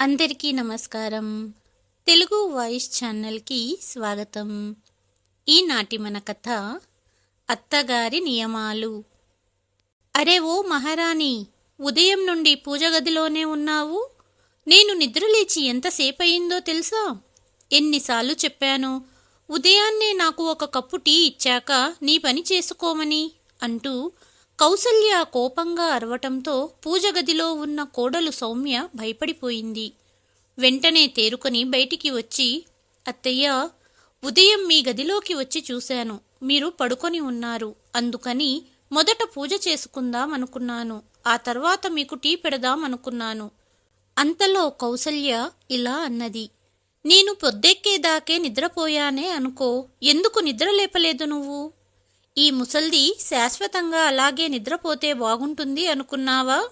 అందరికీ నమస్కారం. తెలుగు వాయిస్ ఛానల్కి స్వాగతం. ఈనాటి మన కథ అత్తగారి నియమాలు. అరే ఓ మహారాణి ఉదయం నుండి పూజ గదిలోనే ఉన్నావు? నేను నిద్రలేచి ఎంతసేపు అయిందో తెలుసా? ఎన్నిసార్లు చెప్పాను ఉదయాన్నే నాకు ఒక కప్పు టీ ఇచ్చాక నీ పని చేసుకోమని అంటూ కౌసల్య కోపంగా అరవటంతో పూజ గదిలో ఉన్న కోడలు సౌమ్య భయపడిపోయింది. వెంటనే తేరుకొని బయటికి వచ్చి అత్తయ్య ఉదయం మీ గదిలోకి వచ్చి చూశాను. మీరు పడుకొని ఉన్నారు. అందుకని మొదట పూజ చేసుకుందాం అనుకున్నాను. ఆ తర్వాత మీకు టీ పెడదాం అనుకున్నాను. అంతలో కౌసల్య ఇలా అన్నది నేను పొద్దెక్కేదాకే నిద్రపోయానే అనుకో. ఎందుకు నిద్ర లేపలేదు నువ్వు? ఈ ముసల్ది శాశ్వతంగా అలాగే నిద్రపోతే బాగుంటుంది అనుకున్నావా?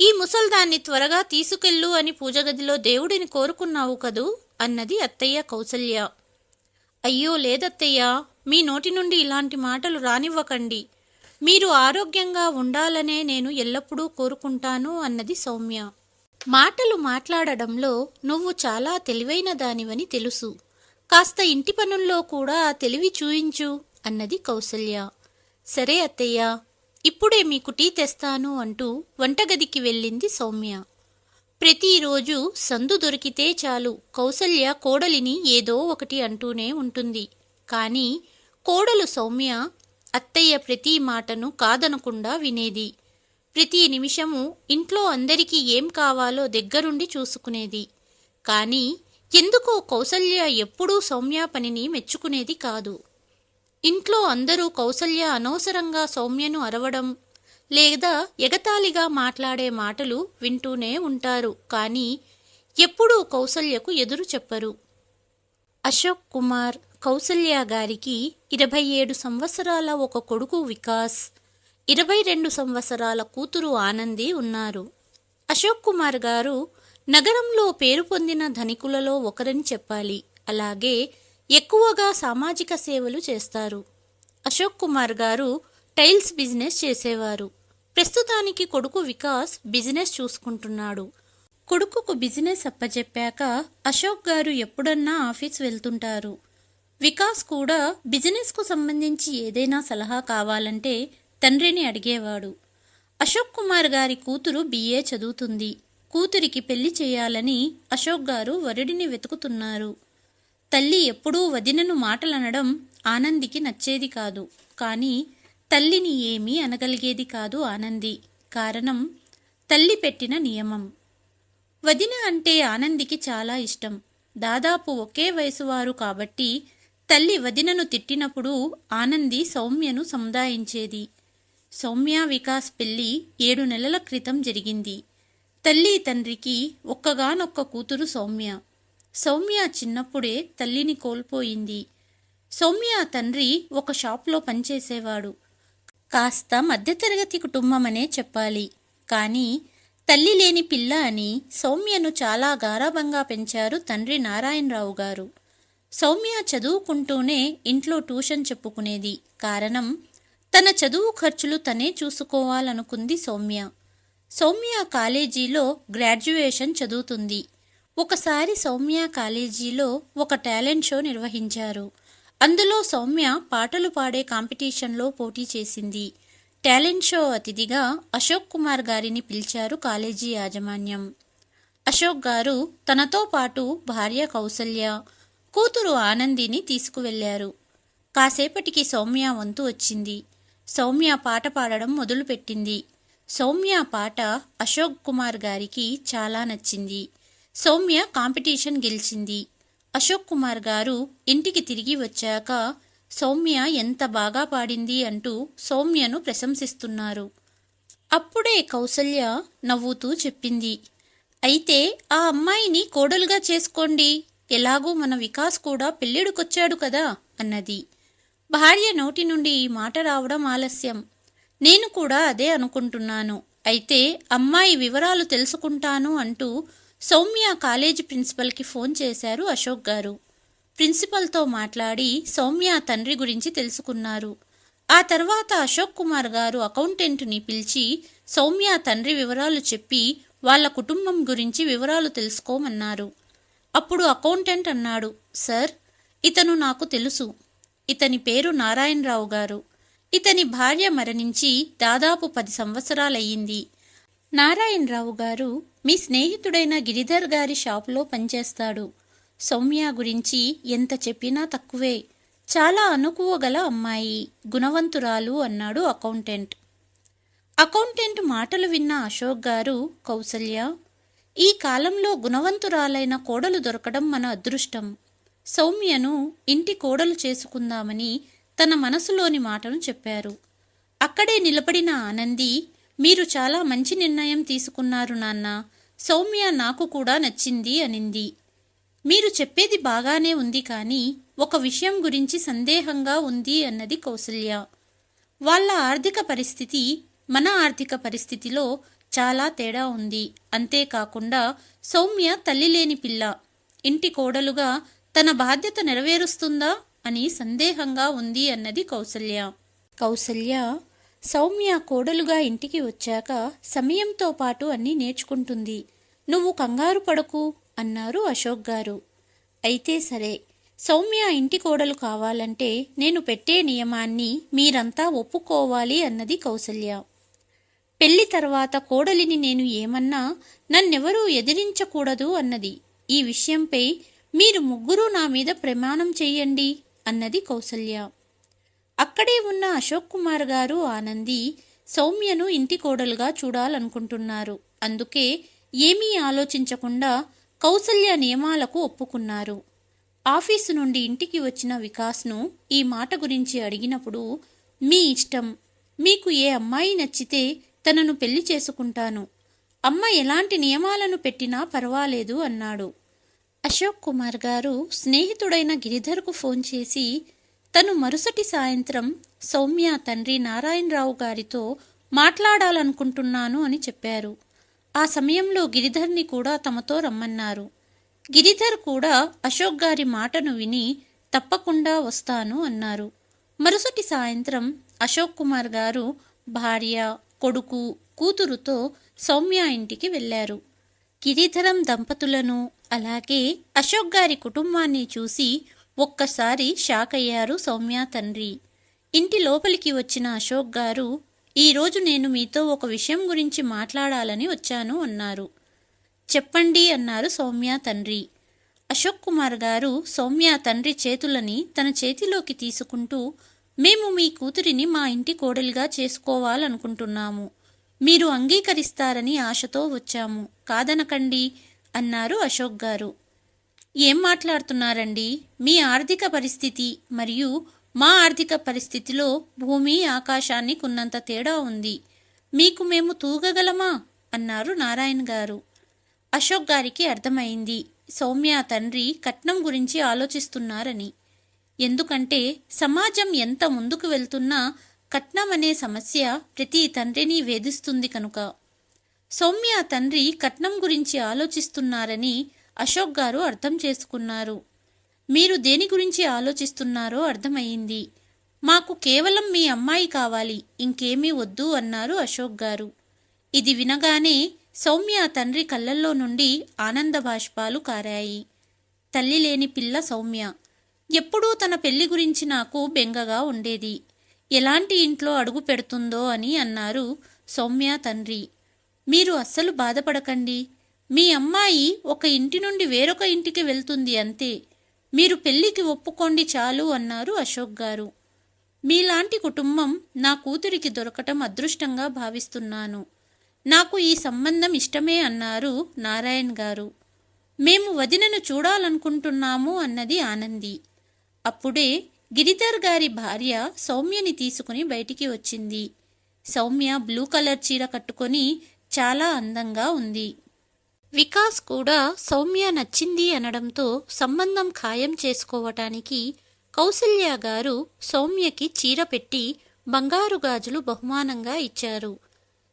ఈ ముసల్దాన్ని త్వరగా తీసుకెళ్ళు అని పూజగదిలో దేవుడిని కోరుకున్నావు కదూ? అన్నది అత్తయ్య కౌసల్య. అయ్యో లేదత్తయ్య మీ నోటి నుండి ఇలాంటి మాటలు రానివ్వకండి. మీరు ఆరోగ్యంగా ఉండాలనే నేను ఎల్లప్పుడూ కోరుకుంటాను అన్నది సౌమ్య. మాటలు మాట్లాడడంలో నువ్వు చాలా తెలివైన దానివని తెలుసు. కాస్త ఇంటి పనుల్లో కూడా తెలివి చూయించు. అన్నది కౌసల్య. సరే అత్తయ్య ఇప్పుడే మీకు టీ తెస్తాను అంటూ వంటగదికి వెళ్ళింది సౌమ్య. ప్రతిరోజు సందు దొరికితే చాలు కౌసల్య కోడలిని ఏదో ఒకటి అంటూనే ఉంటుంది. కానీ కోడలు సౌమ్య అత్తయ్య ప్రతి మాటను కాదనకుండా వినేది. ప్రతి నిమిషము ఇంట్లో అందరికీ ఏం కావాలో దగ్గరుండి చూసుకునేది. కానీ ఎందుకో కౌసల్య ఎప్పుడూ సౌమ్య పనిని మెచ్చుకునేది కాదు. ఇంట్లో అందరూ కౌసల్య అనవసరంగా సౌమ్యను అరవడం లేదా ఎగతాళిగా మాట్లాడే మాటలు వింటూనే ఉంటారు. కానీ ఎప్పుడూ కౌసల్యకు ఎదురు చెప్పరు. అశోక్ కుమార్ కౌసల్య గారికి ఇరవై ఏడు సంవత్సరాల ఒక కొడుకు వికాస్ ఇరవై రెండు సంవత్సరాల కూతురు ఆనంది ఉన్నారు. అశోక్ కుమార్ గారు నగరంలో పేరు పొందిన ధనికులలో ఒకరని చెప్పాలి. అలాగే ఎక్కువగా సామాజిక సేవలు చేస్తారు. అశోక్ కుమార్ గారు టైల్స్ బిజినెస్ చేసేవారు. ప్రస్తుతానికి కొడుకు వికాస్ బిజినెస్ చూసుకుంటున్నాడు. కొడుకుకు బిజినెస్ అప్పచెప్పాక అశోక్ గారు ఎప్పుడన్నా ఆఫీస్ వెళ్తుంటారు. వికాస్ కూడా బిజినెస్కు సంబంధించి ఏదైనా సలహా కావాలంటే తండ్రిని అడిగేవాడు. అశోక్ కుమార్ గారి కూతురు బిఏ చదువుతుంది. కూతురికి పెళ్ళి చేయాలని అశోక్ గారు వరుడిని వెతుకుతున్నారు. తల్లి ఎప్పుడూ వదినను మాటలనడం ఆనందికి నచ్చేది కాదు. కానీ తల్లిని ఏమీ అనగలిగేది కాదు ఆనంది. కారణం తల్లి పెట్టిన నియమం. వదిన అంటే ఆనందికి చాలా ఇష్టం. దాదాపు ఒకే వయసువారు కాబట్టి తల్లి వదినను తిట్టినప్పుడు ఆనంది సౌమ్యను సముదాయించేది. సౌమ్య వికాస్ పెళ్ళి ఏడు నెలల క్రితం జరిగింది. తల్లి తండ్రికి ఒక్కగానొక్క కూతురు సౌమ్య. సౌమ్య చిన్నప్పుడే తల్లిని కోల్పోయింది. సౌమ్య తండ్రి ఒక షాప్లో పనిచేసేవాడు. కాస్త మధ్యతరగతి కుటుంబమనే చెప్పాలి. కానీ తల్లి లేని పిల్ల అని సౌమ్యను చాలా గారాభంగా పెంచారు తండ్రి నారాయణరావు గారు. సౌమ్య చదువుకుంటూనే ఇంట్లో ట్యూషన్ చెప్పుకునేది. కారణం తన చదువు ఖర్చులు తనే చూసుకోవాలనుకుంది సౌమ్య. సౌమ్య కాలేజీలో గ్రాడ్యుయేషన్ చదువుతుంది. ఒకసారి సౌమ్య కాలేజీలో ఒక టాలెంట్ షో నిర్వహించారు. అందులో సౌమ్య పాటలు పాడే కాంపిటీషన్లో పోటీ చేసింది. టాలెంట్ షో అతిథిగా అశోక్ కుమార్ గారిని పిలిచారు కాలేజీ యాజమాన్యం. అశోక్ గారు తనతో పాటు భార్య కౌసల్య కూతురు ఆనందిని తీసుకువెళ్ళారు. కాసేపటికి సౌమ్య వంతు వచ్చింది. సౌమ్య పాట పాడడం మొదలుపెట్టింది. సౌమ్య పాట అశోక్ కుమార్ గారికి చాలా నచ్చింది. సౌమ్య కాంపిటీషన్ గెలిచింది. అశోక్ కుమార్ గారు ఇంటికి తిరిగి వచ్చాక సౌమ్య ఎంత బాగా పాడింది అంటూ సౌమ్యను ప్రశంసిస్తున్నారు. అప్పుడే కౌసల్య నవ్వుతూ చెప్పింది అయితే ఆ అమ్మాయిని కోడలుగా చేసుకోండి. ఎలాగూ మన వికాస్ కూడా పెళ్ళిడుకొచ్చాడు కదా అన్నది. భార్య నోటి నుండి ఈ మాట రావడం ఆలస్యం. నేను కూడా అదే అనుకుంటున్నాను. అయితే అమ్మాయి వివరాలు తెలుసుకుంటాను అంటూ సౌమ్య కాలేజీ ప్రిన్సిపల్కి ఫోన్ చేశారు అశోక్ గారు. ప్రిన్సిపల్తో మాట్లాడి సౌమ్య తండ్రి గురించి తెలుసుకున్నారు. ఆ తర్వాత అశోక్ కుమార్ గారు అకౌంటెంట్ని పిలిచి సౌమ్య తండ్రి వివరాలు చెప్పి వాళ్ళ కుటుంబం గురించి వివరాలు తెలుసుకోమన్నారు. అప్పుడు అకౌంటెంట్ అన్నాడు సార్ ఇతను నాకు తెలుసు. ఇతని పేరు నారాయణరావు గారు. ఇతని భార్య మరణించి దాదాపు పది సంవత్సరాలయ్యింది. నారాయణరావు గారు మీ స్నేహితుడైన గిరిధర్ గారి షాపులో పనిచేస్తాడు. సౌమ్య గురించి ఎంత చెప్పినా తక్కువే. చాలా అనుకువగల అమ్మాయి గుణవంతురాలు అన్నాడు అకౌంటెంట్. అకౌంటెంట్ మాటలు విన్న అశోక్ గారు కౌసల్య ఈ కాలంలో గుణవంతురాలైన కోడలు దొరకడం మన అదృష్టం. సౌమ్యను ఇంటి కోడలు చేసుకుందామని తన మనసులోని మాటను చెప్పారు. అక్కడే నిలబడిన ఆనంది మీరు చాలా మంచి నిర్ణయం తీసుకున్నారు నాన్న. సౌమ్య నాకు కూడా నచ్చింది అనింది. మీరు చెప్పేది బాగానే ఉంది కానీ ఒక విషయం గురించి సందేహంగా ఉంది అన్నది కౌసల్య. వాళ్ళ ఆర్థిక పరిస్థితి మన ఆర్థిక పరిస్థితిలో చాలా తేడా ఉంది. అంతేకాకుండా సౌమ్య తల్లి లేని పిల్ల. ఇంటి కోడలుగా తన బాధ్యత నెరవేరుస్తుందా అని సందేహంగా ఉంది అన్నది కౌసల్య. కౌసల్య సౌమ్య కోడలుగా ఇంటికి వచ్చాక సమయంతో పాటు అన్నీ నేర్చుకుంటుంది. నువ్వు కంగారు పడకు అన్నారు అశోక్ గారు. అయితే సరే. సౌమ్య ఇంటి కోడలు కావాలంటే నేను పెట్టే నియమాన్ని మీరంతా ఒప్పుకోవాలి అన్నది కౌసల్య. పెళ్ళి తర్వాత కోడలిని నేను ఏమన్నా నన్నెవరూ ఎదిరించకూడదు అన్నది. ఈ విషయంపై మీరు ముగ్గురు నా మీద ప్రమాణం చెయ్యండి అన్నది కౌసల్య. అక్కడే ఉన్న అశోక్ కుమార్ గారు ఆనంది సౌమ్యను ఇంటి కోడలుగా చూడాలనుకుంటున్నారు. అందుకే ఏమీ ఆలోచించకుండా కౌసల్య నియమాలకు ఒప్పుకున్నారు. ఆఫీసు నుండి ఇంటికి వచ్చిన వికాస్ను ఈ మాట గురించి అడిగినప్పుడు మీ ఇష్టం. మీకు ఏ అమ్మాయి నచ్చితే తనను పెళ్ళి చేసుకుంటాను. అమ్మ ఎలాంటి నియమాలను పెట్టినా పర్వాలేదు అన్నాడు. అశోక్ కుమార్ గారు స్నేహితుడైన గిరిధర్కు ఫోన్ చేసి తను మరుసటి సాయంత్రం సౌమ్య తండ్రి నారాయణరావు గారితో మాట్లాడాలనుకుంటున్నాను అని చెప్పారు. ఆ సమయంలో గిరిధర్ని కూడా తమతో రమ్మన్నారు. గిరిధర్ కూడా అశోక్ గారి మాటను విని తప్పకుండా వస్తాను అన్నారు. మరుసటి సాయంత్రం అశోక్ కుమార్ గారు భార్య కొడుకు కూతురుతో సౌమ్య ఇంటికి వెళ్ళారు. గిరిధరం దంపతులను అలాగే అశోక్ గారి కుటుంబాన్ని చూసి ఒక్కసారి షాక్ అయ్యారు సౌమ్య తండ్రి. ఇంటి లోపలికి వచ్చిన అశోక్ గారు ఈరోజు నేను మీతో ఒక విషయం గురించి మాట్లాడాలని వచ్చాను అన్నారు. చెప్పండి అన్నారు సౌమ్య తండ్రి. అశోక్ కుమార్ గారు సౌమ్య తండ్రి చేతులని తన చేతిలోకి తీసుకుంటూ మేము మీ కూతురిని మా ఇంటి కోడలిగా చేసుకోవాలనుకుంటున్నాము. మీరు అంగీకరిస్తారని ఆశతో వచ్చాము. కాదనకండి అన్నారు అశోక్ గారు. ఏం మాట్లాడుతున్నారండి? మీ ఆర్థిక పరిస్థితి మరియు మా ఆర్థిక పరిస్థితిలో భూమి ఆకాశాన్ని కొన్నంత తేడా ఉంది. మీకు మేము తూగగలమా? అన్నారు నారాయణ గారు. అశోక్ గారికి అర్థమైంది. సౌమ్య తండ్రి కట్నం గురించి ఆలోచిస్తున్నారని. ఎందుకంటే సమాజం ఎంత ముందుకు వెళ్తున్నా కట్నం అనే సమస్య ప్రతి తండ్రిని వేధిస్తుంది కనుక. సౌమ్య తండ్రి కట్నం గురించి ఆలోచిస్తున్నారని అశోక్ గారు అర్థం చేసుకున్నారు. మీరు దేని గురించి ఆలోచిస్తున్నారో అర్థమయ్యింది. మాకు కేవలం మీ అమ్మాయి కావాలి ఇంకేమీ వద్దు అన్నారు అశోక్ గారు. ఇది వినగానే సౌమ్య తండ్రి కళ్ళల్లో నుండి ఆనంద బాష్పాలు కారాయి. తల్లి లేని పిల్ల సౌమ్య. ఎప్పుడూ తన పెళ్ళి గురించి నాకు బెంగగా ఉండేది. ఎలాంటి ఇంట్లో అడుగు పెడుతుందో అని అన్నారు సౌమ్య తండ్రి. మీరు అస్సలు బాధపడకండి. మీ అమ్మాయి ఒక ఇంటి నుండి వేరొక ఇంటికి వెళ్తుంది అంతే. మీరు పెళ్ళికి ఒప్పుకోండి చాలు అన్నారు అశోక్ గారు. మీలాంటి కుటుంబం నా కూతురికి దొరకటం అదృష్టంగా భావిస్తున్నాను. నాకు ఈ సంబంధం ఇష్టమే అన్నారు నారాయణ్ గారు. మేము వదినను చూడాలనుకుంటున్నాము అన్నది ఆనంది. అప్పుడే గిరిధర్ గారి భార్య సౌమ్యని తీసుకుని బయటికి వచ్చింది. సౌమ్య బ్లూ కలర్ చీర కట్టుకొని చాలా అందంగా ఉంది. వికాస్ కూడా సౌమ్య నచ్చింది అనడంతో సంబంధం ఖాయం చేసుకోవటానికి కౌసల్య గారు సౌమ్యకి చీర పెట్టి బంగారు గాజులు బహుమానంగా ఇచ్చారు.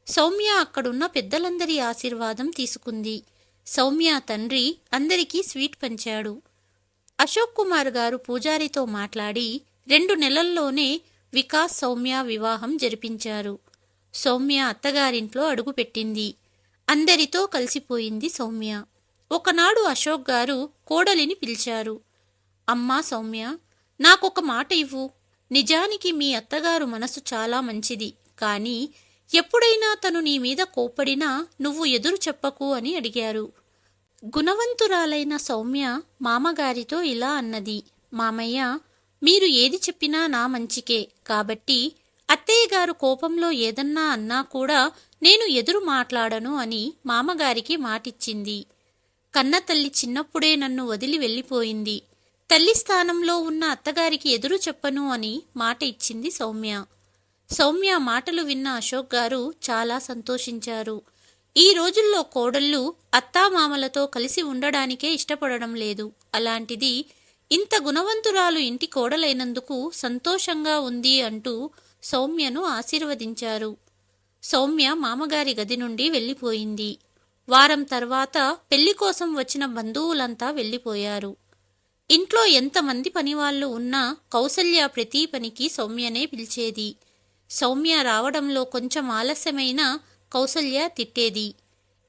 సౌమ్య అక్కడున్న పెద్దలందరి ఆశీర్వాదం తీసుకుంది. సౌమ్య తండ్రి అందరికీ స్వీట్ పంచాడు. అశోక్ కుమార్ గారు పూజారితో మాట్లాడి రెండు నెలల్లోనే వికాస్ సౌమ్య వివాహం జరిపించారు. సౌమ్య అత్తగారింట్లో అడుగుపెట్టింది. అందరితో కలిసిపోయింది సౌమ్య. ఒకనాడు అశోక్ గారు కోడలిని పిలిచారు. అమ్మా సౌమ్య నాకొక మాట ఇవ్వు. నిజానికి మీ అత్తగారు మనసు చాలా మంచిది. కానీ ఎప్పుడైనా తను నీ మీద కోపడినా నువ్వు ఎదురు చెప్పకు అని అడిగారు. గుణవంతురాలైన సౌమ్య మామగారితో ఇలా అన్నది. మామయ్య మీరు ఏది చెప్పినా నా మంచికే. కాబట్టి అత్తయ్య గారు కోపంలో ఏదన్నా అన్నా కూడా నేను ఎదురు మాట్లాడను అని మామగారికి మాటిచ్చింది. కన్న తల్లి చిన్నప్పుడే నన్ను వదిలి వెళ్ళిపోయింది. తల్లి స్థానంలో ఉన్న అత్తగారికి ఎదురు చెప్పను అని మాట ఇచ్చింది సౌమ్య. సౌమ్య మాటలు విన్న అశోక్ గారు చాలా సంతోషించారు. ఈ రోజుల్లో కోడళ్ళు అత్తామామలతో కలిసి ఉండడానికే ఇష్టపడడం లేదు. అలాంటిది ఇంత గుణవంతురాలు ఇంటి కోడలైనందుకు సంతోషంగా ఉంది అంటూ సౌమ్యను ఆశీర్వదించారు. సౌమ్య మామగారి గది నుండి వెళ్ళిపోయింది. వారం తర్వాత పెళ్ళి కోసం వచ్చిన బంధువులంతా వెళ్ళిపోయారు. ఇంట్లో ఎంతమంది పనివాళ్ళు ఉన్నా కౌసల్య ప్రతి పనికి సౌమ్యనే పిలిచేది. సౌమ్య రావడంలో కొంచెం ఆలస్యమైన కౌసల్య తిట్టేది.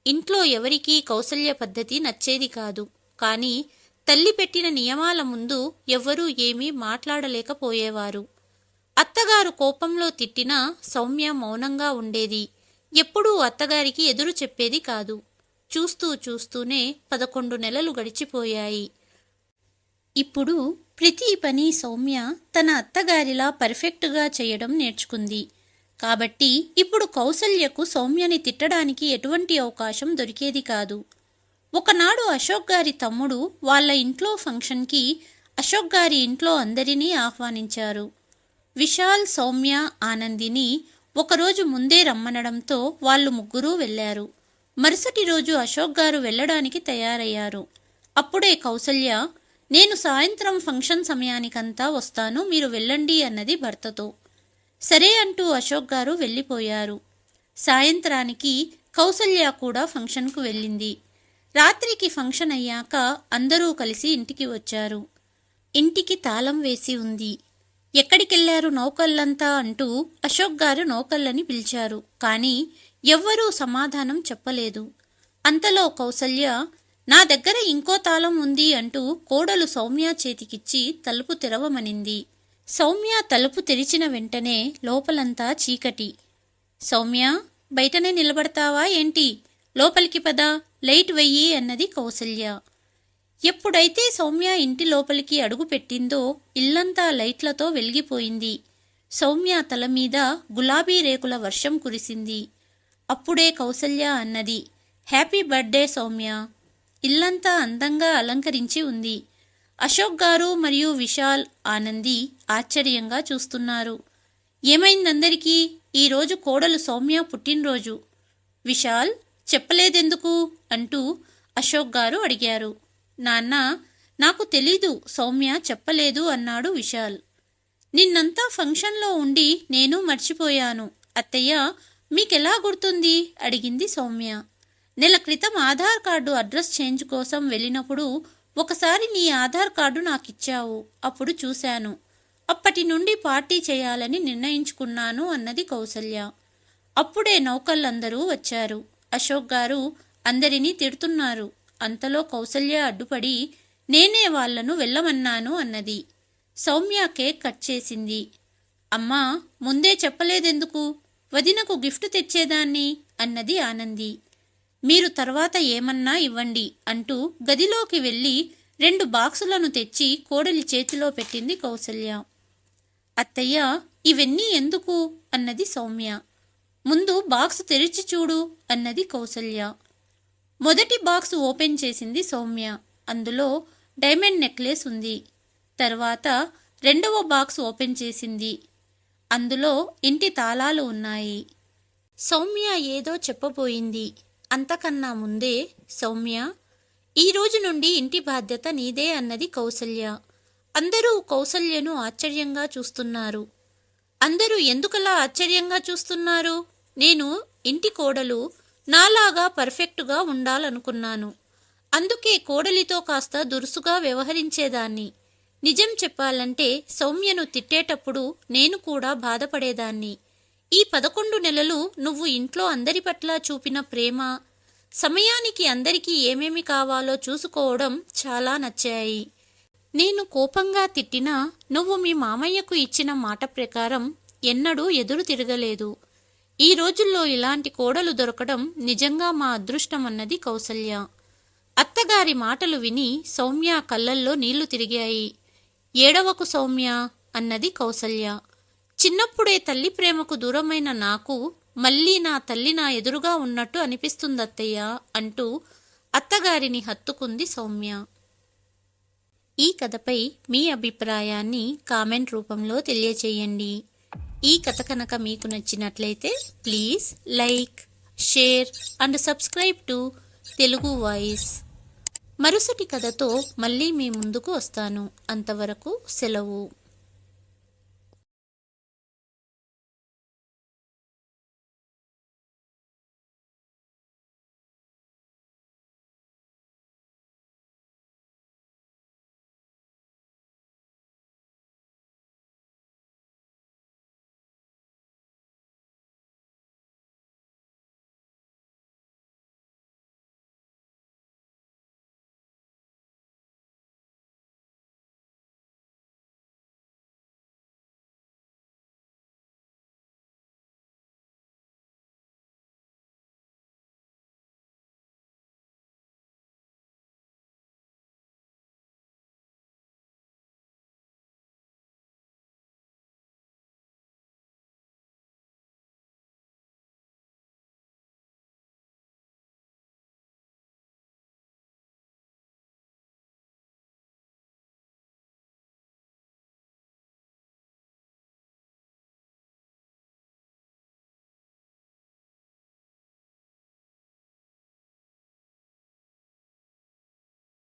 ఇంట్లో ఎవరికీ కౌసల్య పద్ధతి నచ్చేది కాదు. కానీ తల్లి పెట్టిన నియమాల ముందు ఎవ్వరూ ఏమీ మాట్లాడలేకపోయేవారు. అత్తగారు కోపంలో తిట్టినా సౌమ్య మౌనంగా ఉండేది. ఎప్పుడూ అత్తగారికి ఎదురు చెప్పేది కాదు. చూస్తూ చూస్తూనే పదకొండు నెలలు గడిచిపోయాయి. ఇప్పుడు ప్రతి పని సౌమ్య తన అత్తగారిలా పర్ఫెక్ట్గా చేయడం నేర్చుకుంది. కాబట్టి ఇప్పుడు కౌసల్యకు సౌమ్యని తిట్టడానికి ఎటువంటి అవకాశం దొరికేది కాదు. ఒకనాడు అశోక్ గారి తమ్ముడు వాళ్ళ ఇంట్లో ఫంక్షన్కి అశోక్ గారి ఇంట్లో అందరినీ ఆహ్వానించారు. విశాల్ సౌమ్య ఆనందిని ఒకరోజు ముందే రమ్మనడంతో వాళ్ళు ముగ్గురూ వెళ్ళారు. మరుసటి రోజు అశోక్ గారు వెళ్ళడానికి తయారయ్యారు. అప్పుడే కౌసల్య నేను సాయంత్రం ఫంక్షన్ సమయానికంతా వస్తాను మీరు వెళ్ళండి అన్నది భర్తతో. సరే అంటూ అశోక్ గారు వెళ్ళిపోయారు. సాయంత్రానికి కౌసల్య కూడా ఫంక్షన్కు వెళ్ళింది. రాత్రికి ఫంక్షన్ అయ్యాక అందరూ కలిసి ఇంటికి వచ్చారు. ఇంటికి తాళం వేసి ఉంది. ఎక్కడికెళ్ళారు నౌకళ్ళంతా అంటూ అశోక్ గారు నౌకళ్ళని పిలిచారు. కానీ ఎవ్వరూ సమాధానం చెప్పలేదు. అంతలో కౌసల్య నా దగ్గర ఇంకో తాళం ఉంది అంటూ కోడలు సౌమ్య చేతికిచ్చి తలుపు తెరవమనింది. సౌమ్య తలుపు తెరిచిన వెంటనే లోపలంతా చీకటి. సౌమ్య బయటనే నిలబడతావా ఏంటి? లోపలికి పద లైట్ వెయ్యి అన్నది కౌసల్య. ఎప్పుడైతే సౌమ్య ఇంటి లోపలికి అడుగు పెట్టిందో ఇల్లంతా లైట్లతో వెలిగిపోయింది. సౌమ్య తల మీద గులాబీ రేకుల వర్షం కురిసింది. అప్పుడే కౌసల్య అన్నది హ్యాపీ బర్త్డే సౌమ్య. ఇల్లంతా అందంగా అలంకరించి ఉంది. అశోక్ గారు మరియు విశాల్ ఆనంది ఆశ్చర్యంగా చూస్తున్నారు. ఏమైందందరికీ? ఈరోజు కోడలు సౌమ్య పుట్టినరోజు. విశాల్ చెప్పలేదెందుకు? అంటూ అశోక్ గారు అడిగారు. నాన్న నాకు తెలీదు సౌమ్య చెప్పలేదు అన్నాడు విశాల్. నిన్నంతా ఫంక్షన్లో ఉండి నేను మర్చిపోయాను. అత్తయ్య మీకెలా గుర్తుంది? అడిగింది సౌమ్య. నెల క్రితం ఆధార్ కార్డు అడ్రస్ చేంజ్ కోసం వెళ్ళినప్పుడు ఒకసారి నీ ఆధార్ కార్డు నాకిచ్చావు. అప్పుడు చూశాను. అప్పటి నుండి పార్టీ చేయాలని నిర్ణయించుకున్నాను అన్నది కౌసల్య. అప్పుడే నౌకళ్ళందరూ వచ్చారు. అశోక్ గారు అందరినీ తిడుతున్నారు. అంతలో కౌసల్య అడ్డుపడి నేనే వాళ్ళను వెళ్ళమన్నాను అన్నది. సౌమ్య కేక్ కట్ చేసింది. అమ్మా ముందే చెప్పలేదెందుకు? వదినకు గిఫ్ట్ తెచ్చేదాన్ని అన్నది ఆనంది. మీరు తర్వాత ఏమన్నా ఇవ్వండి అంటూ గదిలోకి వెళ్ళి రెండు బాక్సులను తెచ్చి కోడలి చేతిలో పెట్టింది కౌసల్య. అత్తయ్య ఇవన్నీ ఎందుకు? అన్నది సౌమ్య. ముందు బాక్స్ తెరిచి చూడు అన్నది కౌసల్య. మొదటి బాక్స్ ఓపెన్ చేసింది సౌమ్య. అందులో డైమండ్ నెక్లెస్ ఉంది. తర్వాత రెండవ బాక్స్ ఓపెన్ చేసింది. అందులో ఇంటి తాళాలు ఉన్నాయి. సౌమ్య ఏదో చెప్పబోయింది. అంతకన్నా ముందే సౌమ్య ఈ రోజు నుండి ఇంటి బాధ్యత నీదే అన్నది కౌసల్య. అందరూ కౌసల్యను ఆశ్చర్యంగా చూస్తున్నారు. అందరూ ఎందుకలా ఆశ్చర్యంగా చూస్తున్నారు? నేను ఇంటి కోడలు. నాలాగా పర్ఫెక్టుగా ఉండాలనుకున్నాను. అందుకే కోడలితో కాస్త దురుసుగా వ్యవహరించేదాన్ని. నిజం చెప్పాలంటే సౌమ్యను తిట్టేటప్పుడు నేను కూడా బాధపడేదాన్ని. ఈ పదకొండు నెలలు నువ్వు ఇంట్లో అందరి పట్ల చూపిన ప్రేమ సమయానికి అందరికీ ఏమేమి కావాలో చూసుకోవడం చాలా నచ్చాయి. నేను కోపంగా తిట్టినా నువ్వు మీ మామయ్యకు ఇచ్చిన మాట ప్రకారం ఎన్నడూ ఎదురు తిరగలేదు. ఈ రోజుల్లో ఇలాంటి కోడలు దొరకడం నిజంగా మా అదృష్టం అన్నది కౌసల్య. అత్తగారి మాటలు విని సౌమ్య కళ్ళల్లో నీళ్ళు తిరిగాయి. ఏడవకు సౌమ్య అన్నది కౌసల్య. చిన్నప్పుడే తల్లి ప్రేమకు దూరమైన నాకు మళ్ళీ నా తల్లి నా ఎదురుగా ఉన్నట్టు అనిపిస్తుందత్తయ్య అంటూ అత్తగారిని హత్తుకుంది సౌమ్య. ఈ కథపై మీ అభిప్రాయాన్ని కామెంట్ రూపంలో తెలియచేయండి. ఈ కథ కనుక మీకు నచ్చినట్లయితే please like share and subscribe to Telugu voice. మరుసటి కథతో మళ్ళీ మీ ముందుకు వస్తాను. అంతవరకు సెలవు.